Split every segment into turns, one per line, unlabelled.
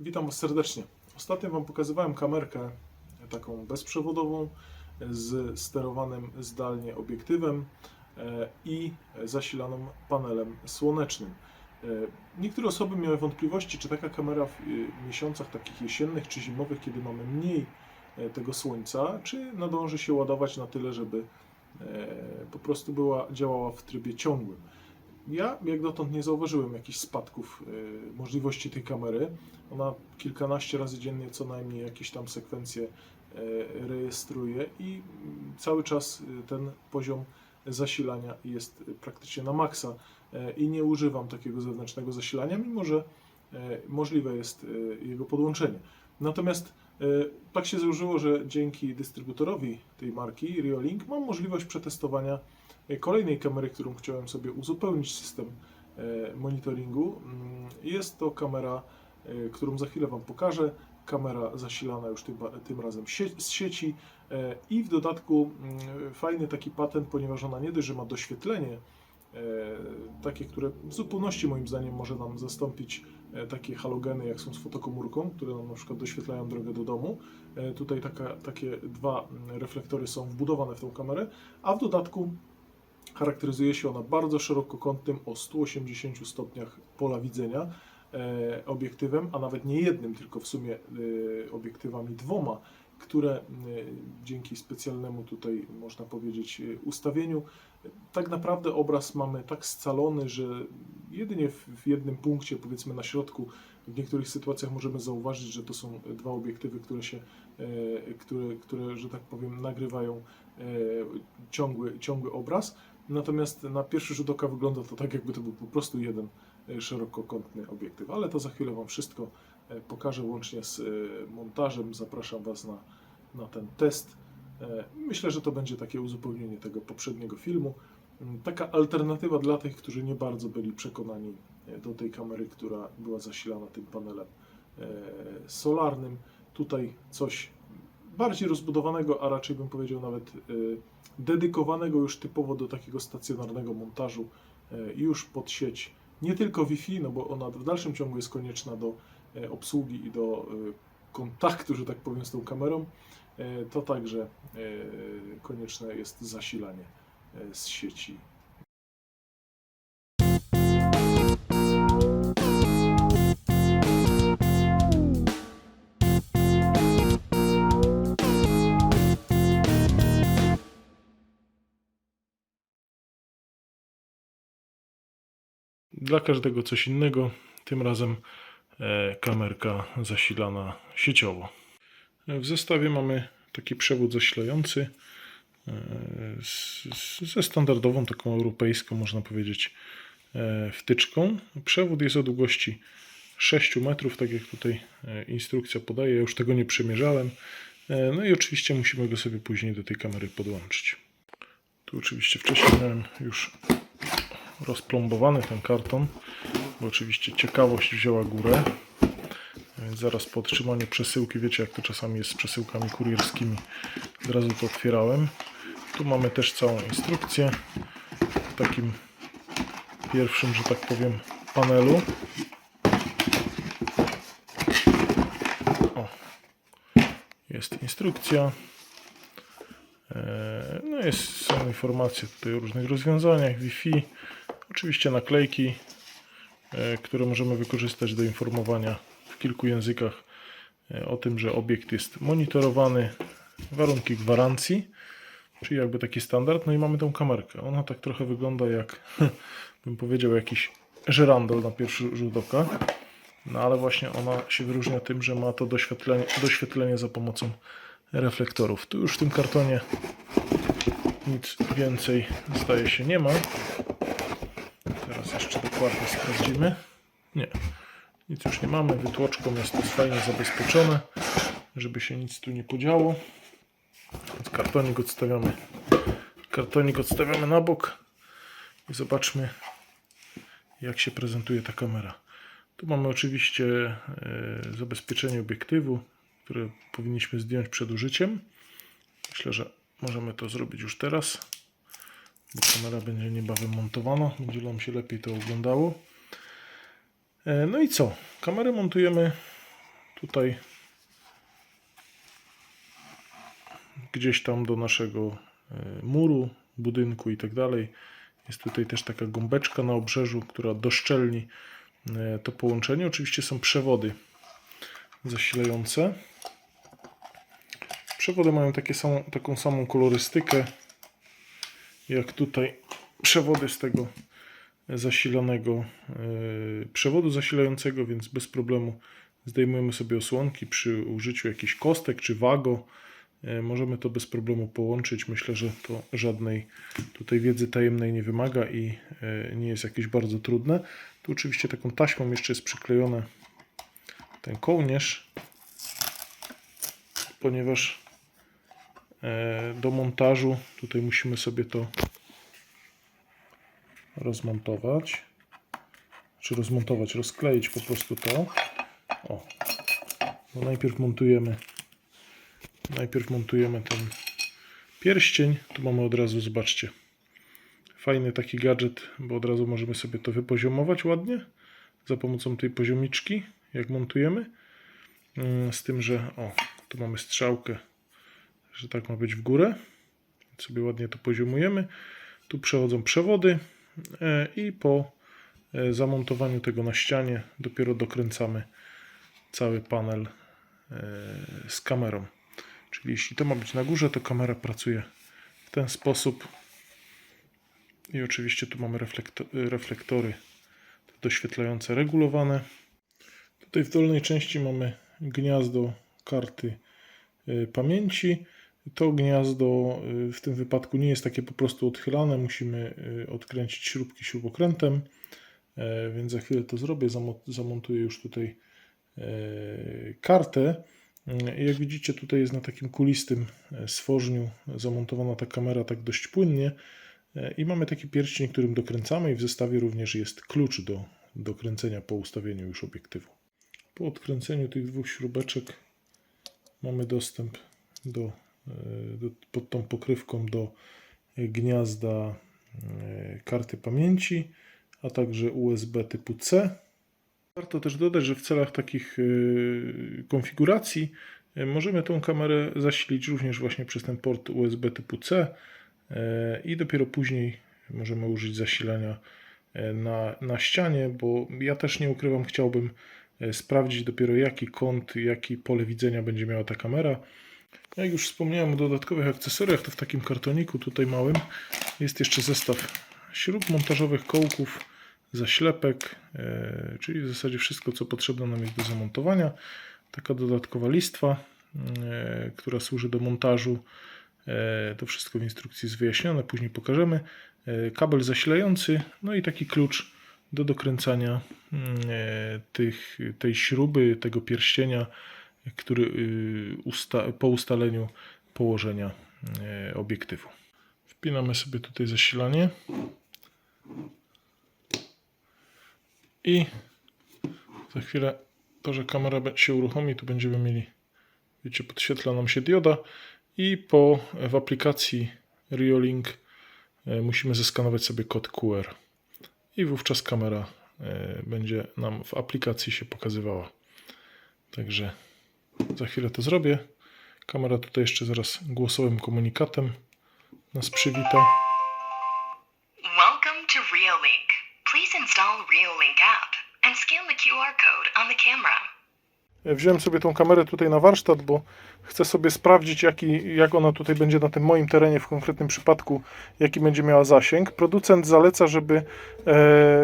Witam Was serdecznie. Ostatnio Wam pokazywałem kamerkę taką bezprzewodową z sterowanym zdalnie obiektywem e, i zasilaną panelem słonecznym. E, Niektóre osoby miały wątpliwości, czy taka kamera w e, miesiącach takich jesiennych czy zimowych, kiedy mamy mniej e, tego słońca, czy nadąży się ładować na tyle, żeby e, po prostu była, działała w trybie ciągłym. Ja jak dotąd nie zauważyłem jakichś spadków y, możliwości tej kamery. Ona kilkanaście razy dziennie co najmniej jakieś tam sekwencje y, rejestruje i mm, cały czas y, ten poziom zasilania jest y, praktycznie na maksa y, i nie używam takiego zewnętrznego zasilania, mimo że y, możliwe jest y, jego podłączenie. Natomiast y, tak się złożyło, że dzięki dystrybutorowi tej marki Riolink mam możliwość przetestowania kolejnej kamery, którą chciałem sobie uzupełnić system e, monitoringu. Mm, Jest to kamera, e, którą za chwilę Wam pokażę. Kamera zasilana już tym, tym razem z sieci e, i w dodatku mm, fajny taki patent, ponieważ ona nie dość, że ma doświetlenie, e, takie, które w zupełności moim zdaniem może nam zastąpić e, takie halogeny, jak są z fotokomórką, które nam na przykład doświetlają drogę do domu. E, Tutaj taka, takie dwa mm, reflektory są wbudowane w tą kamerę, a w dodatku charakteryzuje się ona bardzo szerokokątnym o 180 stopniach pola widzenia e, obiektywem, a nawet nie jednym, tylko w sumie e, obiektywami dwoma, które e, dzięki specjalnemu tutaj można powiedzieć ustawieniu tak naprawdę obraz mamy tak scalony, że jedynie w, jednym punkcie, powiedzmy na środku, w niektórych sytuacjach możemy zauważyć, że to są dwa obiektywy, które się, które, które że tak powiem, nagrywają ciągły, ciągły obraz. Natomiast na pierwszy rzut oka wygląda to tak, jakby to był po prostu jeden e, szerokokątny obiektyw. Ale to za chwilę Wam wszystko e, pokażę łącznie z e, montażem. Zapraszam Was na, na ten test. Myślę, że to będzie takie uzupełnienie tego poprzedniego filmu. Mm, Taka alternatywa dla tych, którzy nie bardzo byli przekonani do tej kamery, która była zasilana tym panelem solarnym. Tutaj coś bardziej rozbudowanego, a raczej bym powiedział nawet e, dedykowanego już typowo do takiego stacjonarnego montażu e, już pod sieć. Nie tylko Wi-Fi, no bo ona w dalszym ciągu jest konieczna do e, obsługi i do kontaktu, że tak powiem, z tą kamerą. To także konieczne jest zasilanie z sieci. Dla każdego coś innego. Tym razem e, kamerka zasilana sieciowo. W zestawie mamy taki przewód zasilający e, ze standardową, taką europejską, można powiedzieć, e, wtyczką. Przewód jest o długości 6 metrów, tak jak tutaj instrukcja podaje. Ja już tego nie przemierzałem. E, No i oczywiście musimy go sobie później do tej kamery podłączyć. Tu oczywiście wcześniej miałem już rozplombowany ten karton, bo oczywiście ciekawość wzięła górę. Więc zaraz po otrzymaniu przesyłki, wiecie jak to czasami jest z przesyłkami kurierskimi, od razu to otwierałem. Tu mamy też całą instrukcję w takim pierwszym, że tak powiem, panelu. O, jest instrukcja. E, No jest, są informacje tutaj o różnych rozwiązaniach Wi-Fi. Oczywiście naklejki, e, które możemy wykorzystać do informowania w kilku językach e, o tym, że obiekt jest monitorowany, warunki gwarancji, czyli jakby taki standard. No i mamy tą kamerkę. Ona tak trochę wygląda jak, bym powiedział, jakiś żerandol na pierwszy rzut oka. No ale właśnie ona się wyróżnia tym, że ma to doświetlenie, doświetlenie za pomocą reflektorów. Tu już w tym kartonie nic więcej zdaje się nie ma. Dokładnie sprawdzimy. Nie, nic już nie mamy. Wytłoczką jest to fajnie zabezpieczone, żeby się nic tu nie podziało. Więc kartonik odstawiamy, kartonik odstawiamy na bok i zobaczmy jak się prezentuje ta kamera. Tu mamy oczywiście e, zabezpieczenie obiektywu, które powinniśmy zdjąć przed użyciem. Myślę, że możemy to zrobić już teraz, bo kamera będzie niebawem montowana. Będzie nam się lepiej to oglądało. E, No i co? Kamerę montujemy tutaj gdzieś tam do naszego e, muru, budynku i tak dalej. Jest tutaj też taka gąbeczka na obrzeżu, która doszczelni e, to połączenie. Oczywiście są przewody zasilające. Przewody mają takie taką samą kolorystykę jak tutaj przewody z tego zasilanego yy, przewodu zasilającego, więc bez problemu zdejmujemy sobie osłonki przy użyciu jakichś kostek czy wago. Yy, Możemy to bez problemu połączyć. Myślę, że to żadnej tutaj wiedzy tajemnej nie wymaga i yy, nie jest jakieś bardzo trudne. Tu oczywiście taką taśmą jeszcze jest przyklejony ten kołnierz, ponieważ e, do montażu tutaj musimy sobie to rozmontować. Czy rozmontować, rozkleić po prostu to. O. No najpierw montujemy najpierw montujemy ten pierścień. Tu mamy od razu, zobaczcie. Fajny taki gadżet, bo od razu możemy sobie to wypoziomować ładnie za pomocą tej poziomiczki, jak montujemy. Mm, Z tym, że o, tu mamy strzałkę, że tak ma być w górę. Sobie ładnie to poziomujemy. Tu przechodzą przewody e, i po e, zamontowaniu tego na ścianie dopiero dokręcamy cały panel e, z kamerą. Czyli jeśli to ma być na górze, to kamera pracuje w ten sposób. I oczywiście tu mamy reflekto- reflektory doświetlające regulowane. Tutaj w dolnej części mamy gniazdo karty pamięci. To gniazdo y, w tym wypadku nie jest takie po prostu odchylane. Musimy y, odkręcić śrubki śrubokrętem, E, więc za chwilę to zrobię. Zamo- Zamontuję już tutaj e, kartę. I Jak widzicie, tutaj jest na takim kulistym e, stworzniu zamontowana ta kamera tak dość płynnie. E, I mamy taki pierścień, którym dokręcamy i w zestawie również jest klucz do dokręcenia po ustawieniu już obiektywu. Po odkręceniu tych dwóch śrubeczek mamy dostęp do, e, do, pod tą pokrywką do gniazda e, karty pamięci, a także USB typu C. Warto też dodać, że w celach takich y, konfiguracji y, możemy tą kamerę zasilić również właśnie przez ten port USB typu C i dopiero później możemy użyć zasilania na, na ścianie, bo ja też nie ukrywam, chciałbym sprawdzić dopiero jaki kąt, jaki pole widzenia będzie miała ta kamera. Jak już wspomniałem o dodatkowych akcesoriach, to w takim kartoniku tutaj małym jest jeszcze zestaw śrub montażowych, kołków, zaślepek, e, czyli w zasadzie wszystko, co potrzebne nam jest do zamontowania. Taka dodatkowa listwa, e, która służy do montażu. E, To wszystko w instrukcji jest wyjaśnione, później pokażemy. Kabel zasilający, no i taki klucz do dokręcania mm, tych, tej śruby, tego pierścienia, który y, usta, po ustaleniu położenia e, obiektywu. Wpinamy sobie tutaj zasilanie. I za chwilę to, że kamera się uruchomi, tu będziemy mieli, wiecie, podświetla nam się dioda i po w aplikacji Reolink e, musimy zeskanować sobie kod QR i wówczas kamera będzie nam w aplikacji się pokazywała. Także za chwilę to zrobię. Kamera tutaj jeszcze zaraz głosowym komunikatem nas przywita.
Welcome to Reolink. Please install Reolink app and scan the QR code on the camera.
Wziąłem sobie tą kamerę tutaj na warsztat, bo chcę sobie sprawdzić, jaki, jak ona tutaj będzie na tym moim terenie w konkretnym przypadku, jaki będzie miała zasięg. Producent zaleca, żeby e,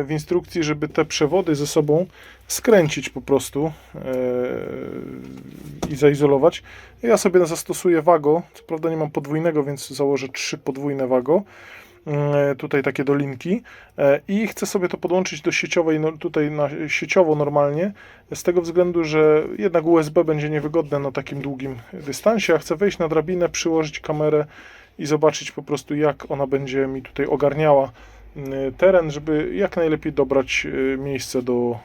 w instrukcji, żeby te przewody ze sobą skręcić po prostu e, i zaizolować. Ja sobie zastosuję wago, co prawda nie mam podwójnego, więc założę trzy podwójne wago tutaj takie dolinki e, i chcę sobie to podłączyć do sieciowej, no, tutaj na, sieciowo normalnie, z tego względu, że jednak USB będzie niewygodne na takim długim dystansie, a chcę wejść na drabinę, przyłożyć kamerę i zobaczyć po prostu jak ona będzie mi tutaj ogarniała y, teren, żeby jak najlepiej dobrać y, miejsce do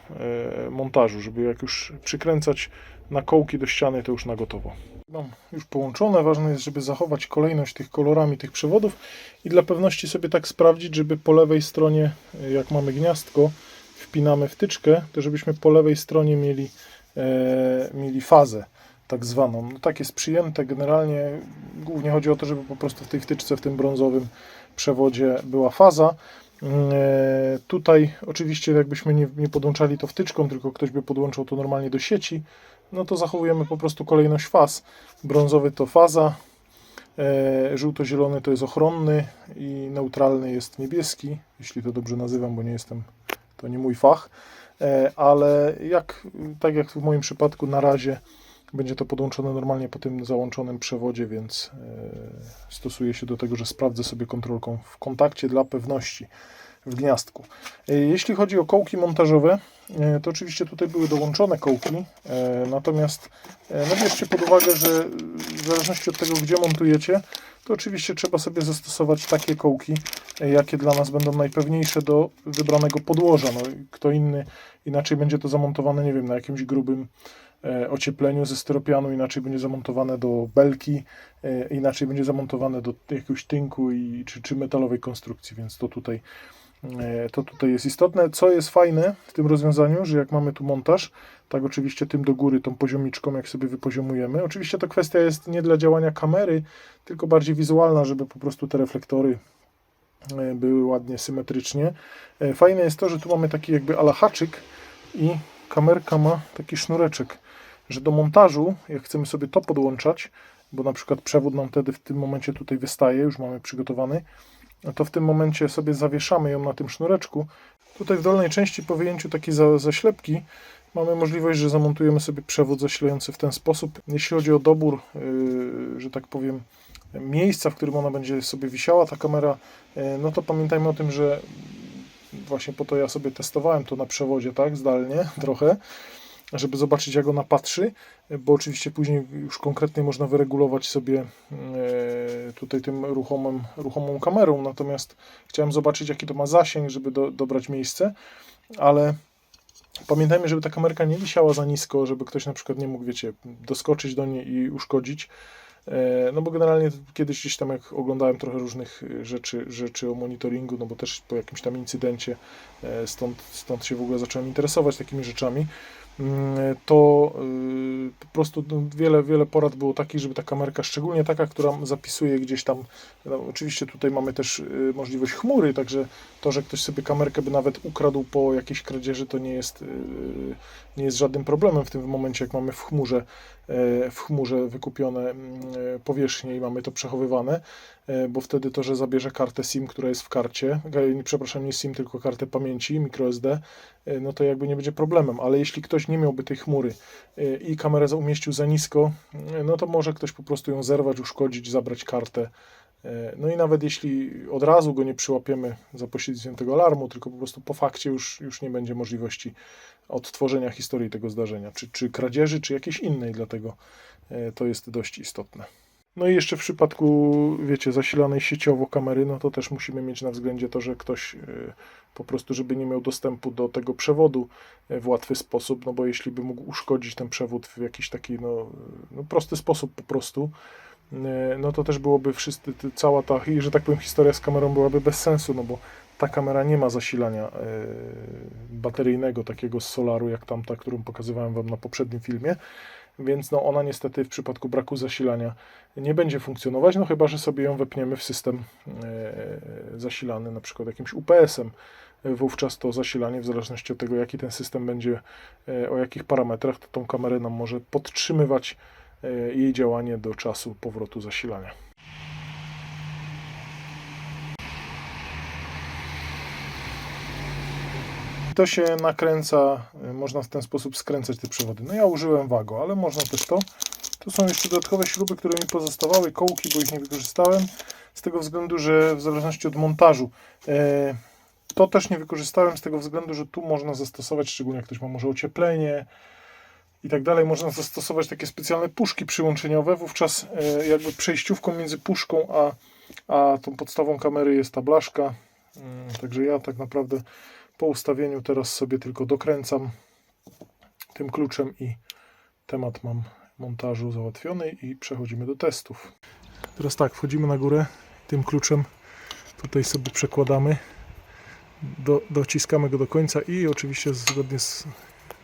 montażu, żeby jak już przykręcać na kołki do ściany, to już na gotowo. Mam już połączone. Ważne jest, żeby zachować kolejność tych kolorami tych przewodów i dla pewności sobie tak sprawdzić, żeby po lewej stronie, y, jak mamy gniazdko, wpinamy wtyczkę, to żebyśmy po lewej stronie mieli e, mieli fazę tak zwaną. No, tak jest przyjęte generalnie. Głównie chodzi o to, żeby po prostu w tej wtyczce, w tym brązowym przewodzie była faza. E, Tutaj oczywiście jakbyśmy nie, nie podłączali to wtyczką, tylko ktoś by podłączył to normalnie do sieci, no to zachowujemy po prostu kolejność faz. Brązowy to faza, e, żółto-zielony to jest ochronny i neutralny jest niebieski, jeśli to dobrze nazywam, bo nie jestem, to nie mój fach, e, ale jak, tak jak w moim przypadku na razie będzie to podłączone normalnie po tym załączonym przewodzie, więc e, stosuję się do tego, że sprawdzę sobie kontrolką w kontakcie dla pewności w gniazdku. E, Jeśli chodzi o kołki montażowe, e, to oczywiście tutaj były dołączone kołki, e, natomiast no bierzcie pod uwagę, że w zależności od tego, gdzie montujecie, to oczywiście trzeba sobie zastosować takie kołki, jakie dla nas będą najpewniejsze do wybranego podłoża. No, kto inny inaczej będzie to zamontowane, nie wiem, na jakimś grubym ociepleniu ze styropianu, inaczej będzie zamontowane do belki, inaczej będzie zamontowane do jakiegoś tynku i, czy, czy metalowej konstrukcji, więc to tutaj, to tutaj jest istotne. Co jest fajne w tym rozwiązaniu, że jak mamy tu montaż, tak oczywiście tym do góry, tą poziomiczką, jak sobie wypoziomujemy. Oczywiście to kwestia jest nie dla działania kamery, tylko bardziej wizualna, żeby po prostu te reflektory e, były ładnie symetrycznie. E, Fajne jest to, że tu mamy taki jakby ala haczyk i kamerka ma taki sznureczek, że do montażu, jak chcemy sobie to podłączać, bo na przykład przewód nam wtedy w tym momencie tutaj wystaje, już mamy przygotowany, to w tym momencie sobie zawieszamy ją na tym sznureczku. Tutaj w dolnej części po wyjęciu takiej za, zaślepki mamy możliwość, że zamontujemy sobie przewód zasilający w ten sposób. Jeśli chodzi o dobór, yy, że tak powiem, miejsca, w którym ona będzie sobie wisiała, ta kamera, yy, no to pamiętajmy o tym, że właśnie po to ja sobie testowałem to na przewodzie, tak, zdalnie trochę, żeby zobaczyć jak ona patrzy, bo oczywiście później już konkretnie można wyregulować sobie e, tutaj tym ruchomym, ruchomą kamerą, natomiast chciałem zobaczyć jaki to ma zasięg, żeby do, dobrać miejsce, ale pamiętajmy, żeby ta kamerka nie wisiała za nisko, żeby ktoś na przykład nie mógł, wiecie, doskoczyć do niej i uszkodzić, E, No bo generalnie kiedyś gdzieś tam jak oglądałem trochę różnych rzeczy, rzeczy o monitoringu, no bo też po jakimś tam incydencie e, stąd, stąd się w ogóle zacząłem interesować takimi rzeczami, to y, po prostu no, wiele, wiele porad było takich, żeby ta kamerka, szczególnie taka, która zapisuje gdzieś tam, no, oczywiście tutaj mamy też y, możliwość chmury, także to, że ktoś sobie kamerkę by nawet ukradł po jakiejś kradzieży, to nie jest, y, nie jest żadnym problemem w tym momencie, jak mamy w chmurze, e, w chmurze wykupione mm, powierzchnie i mamy to przechowywane, bo wtedy to, że zabierze kartę SIM, która jest w karcie, e, przepraszam, nie SIM, tylko kartę pamięci, microSD, e, no to jakby nie będzie problemem, ale jeśli ktoś nie miałby tej chmury e, i kamerę umieścił za nisko, e, no to może ktoś po prostu ją zerwać, uszkodzić, zabrać kartę. E, No i nawet jeśli od razu go nie przyłapiemy za pośrednictwem tego alarmu, tylko po prostu po fakcie już, już nie będzie możliwości odtworzenia historii tego zdarzenia, czy, czy kradzieży, czy jakiejś innej, dlatego e, to jest dość istotne. No i jeszcze w przypadku, wiecie, zasilanej sieciowo kamery, no to też musimy mieć na względzie to, że ktoś e, po prostu, żeby nie miał dostępu do tego przewodu e, w łatwy sposób, no bo jeśli by mógł uszkodzić ten przewód w jakiś taki, no, no prosty sposób po prostu, e, no to też byłoby wszyscy, cała ta, że tak powiem, historia z kamerą byłaby bez sensu, no bo ta kamera nie ma zasilania bateryjnego takiego z solaru, jak tamta, którą pokazywałem Wam na poprzednim filmie, więc no ona niestety w przypadku braku zasilania nie będzie funkcjonować, no chyba, że sobie ją wepniemy w system e, zasilany na przykład jakimś UPS-em. Wówczas to zasilanie, w zależności od tego, jaki ten system będzie, e, o jakich parametrach, to tą kamerę nam może podtrzymywać e, jej działanie do czasu powrotu zasilania. To się nakręca, y, można w ten sposób skręcać te przewody. No ja użyłem wago, ale można też to. Tu są jeszcze dodatkowe śruby, które mi pozostawały, kołki, bo ich nie wykorzystałem, z tego względu, że w zależności od montażu. e, To też nie wykorzystałem z tego względu, że tu można zastosować, szczególnie jak ktoś ma może ocieplenie i tak dalej, można zastosować takie specjalne puszki przyłączeniowe. Wówczas e, jakby przejściówką między puszką a, a tą podstawą kamery jest ta blaszka. Mm, Także ja tak naprawdę po ustawieniu teraz sobie tylko dokręcam tym kluczem i temat mam montażu załatwiony i przechodzimy do testów. Teraz tak, wchodzimy na górę tym kluczem tutaj sobie przekładamy do, dociskamy go do końca i oczywiście zgodnie z,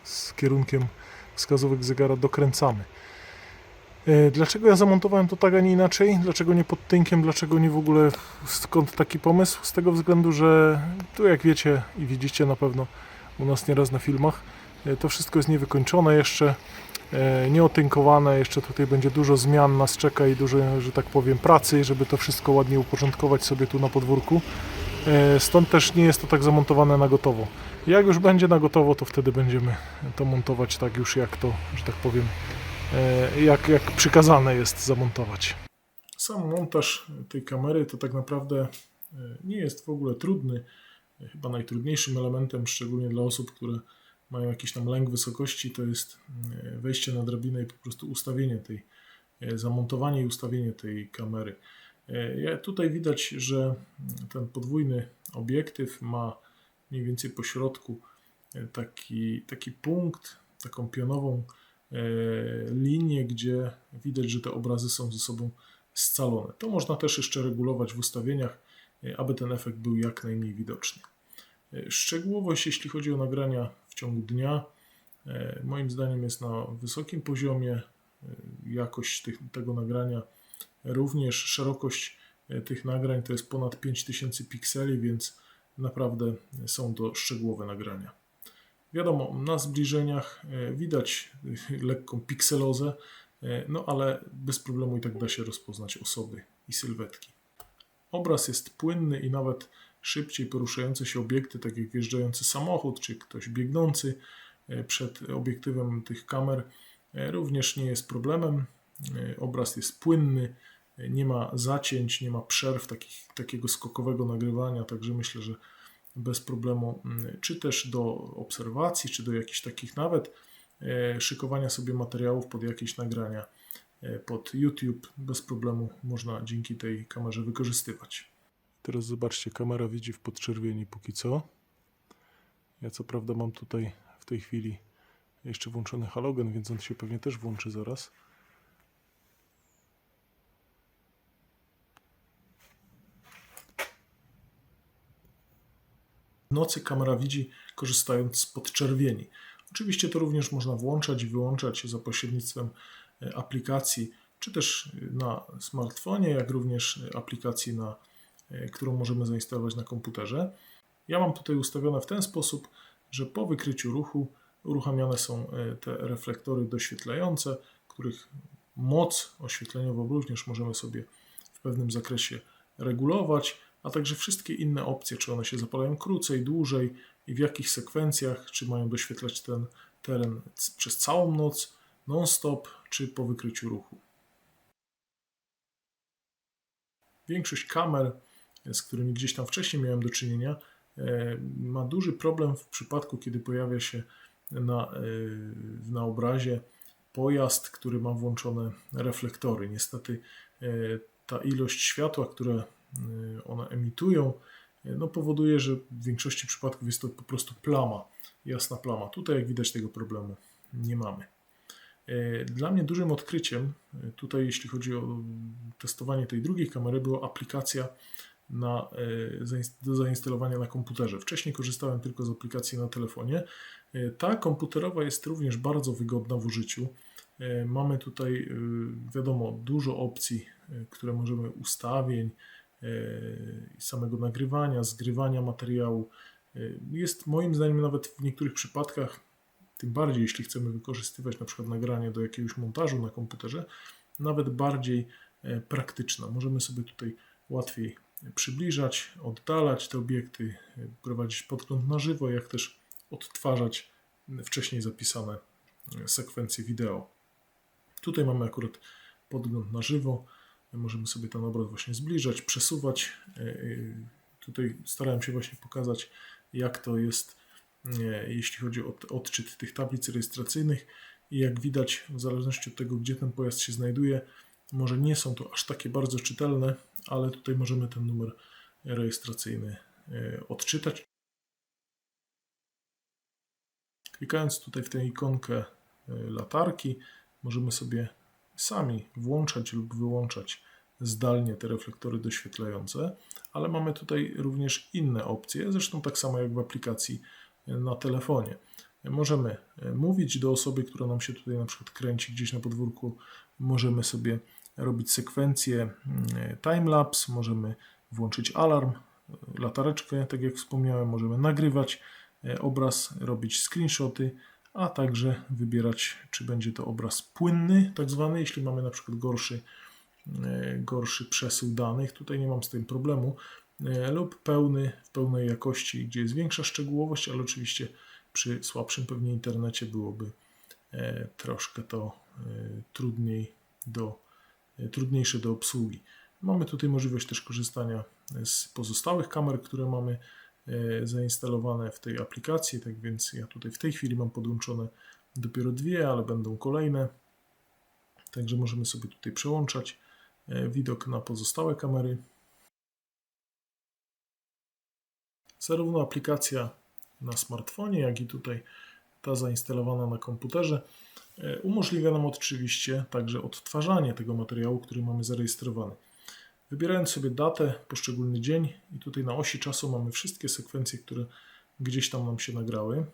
z kierunkiem wskazówek zegara dokręcamy. E, Dlaczego ja zamontowałem to tak, a nie inaczej? Dlaczego nie pod tynkiem? Dlaczego nie w ogóle? Skąd taki pomysł? Z tego względu, że tu jak wiecie i widzicie na pewno u nas nieraz na filmach, e, to wszystko jest niewykończone jeszcze, e, nieotynkowane, jeszcze tutaj będzie dużo zmian, nas czeka i dużo, że tak powiem, pracy, żeby to wszystko ładnie uporządkować sobie tu na podwórku. Stąd też nie jest to tak zamontowane na gotowo. Jak już będzie na gotowo, to wtedy będziemy to montować tak już jak to, że tak powiem, jak, jak przykazane jest zamontować. Sam montaż tej kamery to tak naprawdę e, nie jest w ogóle trudny. E, Chyba najtrudniejszym elementem, szczególnie dla osób, które mają jakiś tam lęk wysokości, to jest e, wejście na drabinę i po prostu ustawienie tej, e, zamontowanie i ustawienie tej kamery. E, Tutaj widać, że ten podwójny obiektyw ma mniej więcej po środku e, taki, taki punkt, taką pionową e, linię, gdzie widać, że te obrazy są ze sobą scalone. To można też jeszcze regulować w ustawieniach, e, aby ten efekt był jak najmniej widoczny. E, Szczegółowość, jeśli chodzi o nagrania w ciągu dnia, moim zdaniem jest na wysokim poziomie. Jakość tych, tego nagrania również, szerokość tych nagrań to jest ponad 5000 pikseli, więc naprawdę są to szczegółowe nagrania. Wiadomo, na zbliżeniach e, widać e, lekką pikselozę, e, no ale bez problemu i tak da się rozpoznać osoby i sylwetki. Obraz jest płynny i nawet szybciej poruszające się obiekty, tak jak wjeżdżający samochód czy ktoś biegnący przed obiektywem tych kamer, również nie jest problemem. Obraz jest płynny, nie ma zacięć, nie ma przerw takich, takiego skokowego nagrywania, także myślę, że bez problemu, mm, czy też do obserwacji, czy do jakichś takich nawet e, szykowania sobie materiałów pod jakieś nagrania e, pod YouTube, bez problemu można dzięki tej kamerze wykorzystywać. Teraz zobaczcie, kamera widzi w podczerwieni póki co. Ja co prawda mam tutaj w tej chwili jeszcze włączony halogen, więc on się pewnie też włączy zaraz. Nocy kamera widzi korzystając z podczerwieni. Oczywiście to również można włączać i wyłączać za pośrednictwem e, aplikacji, czy też na smartfonie, jak również aplikacji, na, e, którą możemy zainstalować na komputerze. Ja mam tutaj ustawione w ten sposób, że po wykryciu ruchu uruchamiane są e, te reflektory doświetlające, których moc oświetleniową również możemy sobie w pewnym zakresie regulować, a także wszystkie inne opcje, czy one się zapalają krócej, dłużej i w jakich sekwencjach, czy mają doświetlać ten teren przez całą noc, non-stop, czy po wykryciu ruchu. Większość kamer, e, z którymi gdzieś tam wcześniej miałem do czynienia, e, ma duży problem w przypadku, kiedy pojawia się na, e, na obrazie pojazd, który ma włączone reflektory. Niestety ta ilość światła, które one emitują, e, no powoduje, że w większości przypadków jest to po prostu plama, jasna plama. Tutaj, jak widać, tego problemu nie mamy. E, Dla mnie dużym odkryciem, tutaj jeśli chodzi o testowanie tej drugiej kamery, była aplikacja na, do zainstalowania na komputerze. Wcześniej korzystałem tylko z aplikacji na telefonie. Ta komputerowa jest również bardzo wygodna w użyciu. Mamy tutaj, wiadomo, dużo opcji, które możemy ustawień, samego nagrywania, zgrywania materiału. Jest moim zdaniem nawet w niektórych przypadkach, tym bardziej jeśli chcemy wykorzystywać na przykład nagranie do jakiegoś montażu na komputerze, nawet bardziej e, praktyczna. Możemy sobie tutaj łatwiej przybliżać, oddalać te obiekty, e, prowadzić podgląd na żywo, jak też odtwarzać wcześniej zapisane e, sekwencje wideo. Tutaj mamy akurat podgląd na żywo. Możemy sobie ten obraz właśnie zbliżać, przesuwać. E, e, Tutaj starałem się właśnie pokazać, jak to jest, e, jeśli chodzi o odczyt tych tablic rejestracyjnych. I jak widać, w zależności od tego, gdzie ten pojazd się znajduje, może nie są to aż takie bardzo czytelne, ale tutaj możemy ten numer rejestracyjny odczytać. Klikając tutaj w tę ikonkę latarki, możemy sobie sami włączać lub wyłączać zdalnie te reflektory doświetlające, ale mamy tutaj również inne opcje, zresztą tak samo jak w aplikacji na telefonie. Możemy e, mówić do osoby, która nam się tutaj na przykład kręci gdzieś na podwórku. Możemy sobie robić sekwencję mm, timelapse, możemy włączyć alarm, e, latareczkę, tak jak wspomniałem, możemy nagrywać e, obraz, robić screenshoty, a także wybierać, czy będzie to obraz płynny, tak zwany, jeśli mamy na przykład gorszy, e, gorszy przesył danych, tutaj nie mam z tym problemu, e, lub pełny, w pełnej jakości, gdzie jest większa szczegółowość, ale oczywiście przy słabszym pewnie internecie byłoby e, troszkę to trudniej do, trudniejsze do obsługi. Mamy tutaj możliwość też korzystania z pozostałych kamer, które mamy zainstalowane w tej aplikacji, tak więc ja tutaj w tej chwili mam podłączone dopiero dwie, ale będą kolejne. Także możemy sobie tutaj przełączać e, widok na pozostałe kamery. Zarówno aplikacja na smartfonie, jak i tutaj ta zainstalowana na komputerze e, umożliwia nam oczywiście także odtwarzanie tego materiału, który mamy zarejestrowany. Wybierając sobie datę, poszczególny dzień i tutaj na osi czasu mamy wszystkie sekwencje, które gdzieś tam nam się nagrały e,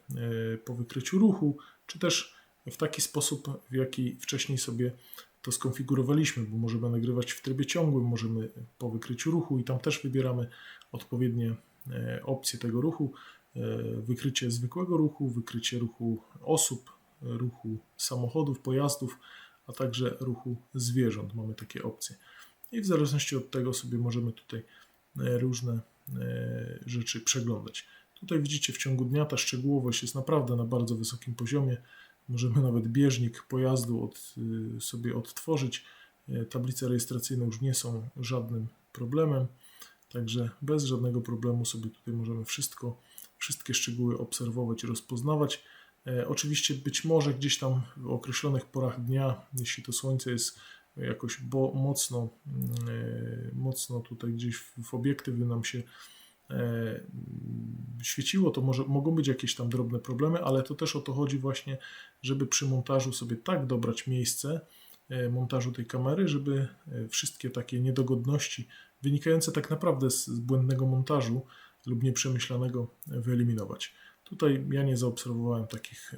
po wykryciu ruchu, czy też w taki sposób, w jaki wcześniej sobie to skonfigurowaliśmy, bo możemy nagrywać w trybie ciągłym, możemy po wykryciu ruchu i tam też wybieramy odpowiednie e, opcje tego ruchu. E, Wykrycie zwykłego ruchu, wykrycie ruchu osób, ruchu samochodów, pojazdów, a także ruchu zwierząt. Mamy takie opcje. I w zależności od tego sobie możemy tutaj e, różne e, rzeczy przeglądać. Tutaj widzicie w ciągu dnia ta szczegółowość jest naprawdę na bardzo wysokim poziomie. Możemy nawet bieżnik pojazdu od, y, sobie odtworzyć. E, Tablice rejestracyjne już nie są żadnym problemem, także bez żadnego problemu sobie tutaj możemy wszystko, wszystkie szczegóły obserwować i rozpoznawać. Oczywiście być może gdzieś tam w określonych porach dnia, jeśli to słońce jest jakoś bo mocno, mm, mocno tutaj gdzieś w, obiektywy nam się e, świeciło, to może mogą być jakieś tam drobne problemy, ale to też o to chodzi właśnie, żeby przy montażu sobie tak dobrać miejsce e, montażu tej kamery, żeby e, wszystkie takie niedogodności wynikające tak naprawdę z, z błędnego montażu lub nieprzemyślanego wyeliminować. Tutaj ja nie zaobserwowałem takich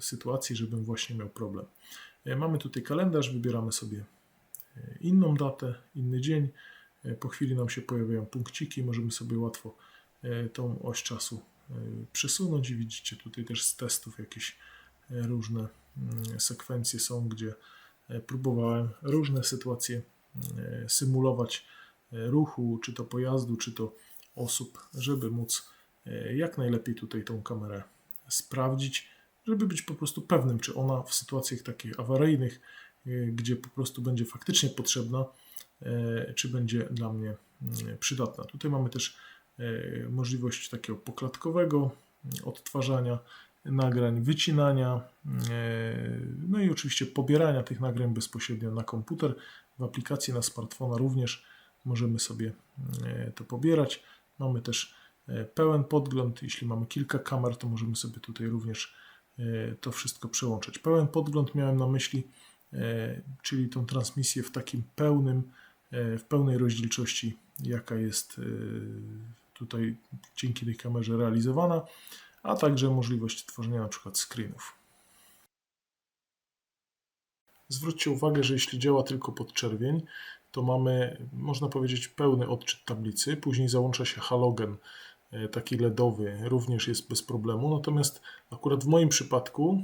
sytuacji, żebym właśnie miał problem. Mamy tutaj kalendarz, wybieramy sobie inną datę, inny dzień. Po chwili nam się pojawiają punkciki, możemy sobie łatwo e, tą oś czasu e, przesunąć i widzicie tutaj też z testów jakieś e, różne mm, sekwencje są, gdzie próbowałem różne sytuacje symulować ruchu, czy to pojazdu, czy to osób, żeby móc jak najlepiej tutaj tą kamerę sprawdzić, żeby być po prostu pewnym, czy ona w sytuacjach takich awaryjnych, gdzie po prostu będzie faktycznie potrzebna, e, czy będzie dla mnie mm, przydatna. Tutaj mamy też e, możliwość takiego poklatkowego mm, odtwarzania nagrań, wycinania, e, no i oczywiście pobierania tych nagrań bezpośrednio na komputer. W aplikacji na smartfona również możemy sobie e, to pobierać. Mamy też e, pełen podgląd. Jeśli mamy kilka kamer, to możemy sobie tutaj również e, to wszystko przełączać. Pełen podgląd miałem na myśli, e, czyli tą transmisję w takim pełnym, e, w pełnej rozdzielczości, jaka jest e, tutaj dzięki tej kamerze realizowana, a także możliwość tworzenia na przykład screenów. Zwróćcie uwagę, że jeśli działa tylko pod czerwień, to mamy, można powiedzieć, pełny odczyt tablicy. Później załącza się halogen, e, taki LEDowy, również jest bez problemu. Natomiast akurat w moim przypadku,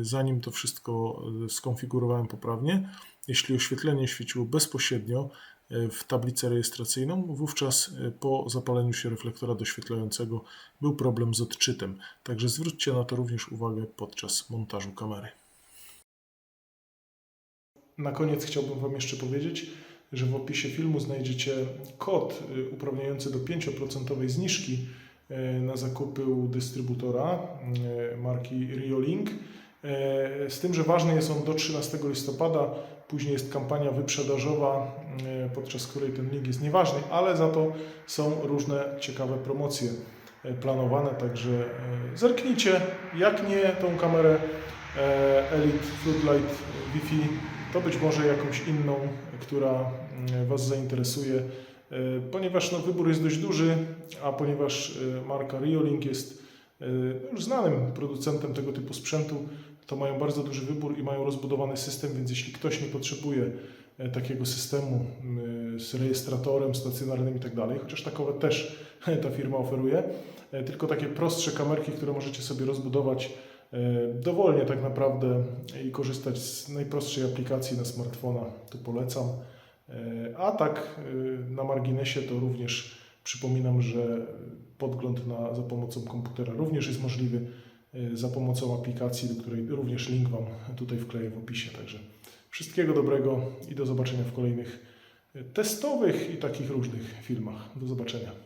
e, zanim to wszystko e, skonfigurowałem poprawnie, jeśli oświetlenie świeciło bezpośrednio e, w tablicę rejestracyjną, wówczas e, po zapaleniu się reflektora doświetlającego był problem z odczytem. Także zwróćcie na to również uwagę podczas montażu kamery. Na koniec chciałbym Wam jeszcze powiedzieć, że w opisie filmu znajdziecie kod y, uprawniający do 5% zniżki y, na zakupy u dystrybutora y, marki Riolink. Z tym, że ważny jest on do 13 listopada, później jest kampania wyprzedażowa, podczas której ten link jest nieważny, ale za to są różne ciekawe promocje planowane, także zerknijcie, jak nie tą kamerę Elite Floodlight Wi-Fi, to być może jakąś inną, która mm, Was zainteresuje, e, ponieważ no, wybór jest dość duży, a ponieważ e, marka Riolink jest e, już znanym producentem tego typu sprzętu, to mają bardzo duży wybór i mają rozbudowany system, więc jeśli ktoś nie potrzebuje takiego systemu z rejestratorem stacjonarnym i tak dalej, chociaż takowe też ta firma oferuje, tylko takie prostsze kamerki, które możecie sobie rozbudować dowolnie tak naprawdę i korzystać z najprostszej aplikacji na smartfona, to polecam. E, A tak e, na marginesie to również przypominam, że podgląd na, za pomocą komputera również jest możliwy e, za pomocą aplikacji, do której również link Wam tutaj wkleję w opisie. Także wszystkiego dobrego i do zobaczenia w kolejnych e, testowych i takich różnych filmach. Do zobaczenia.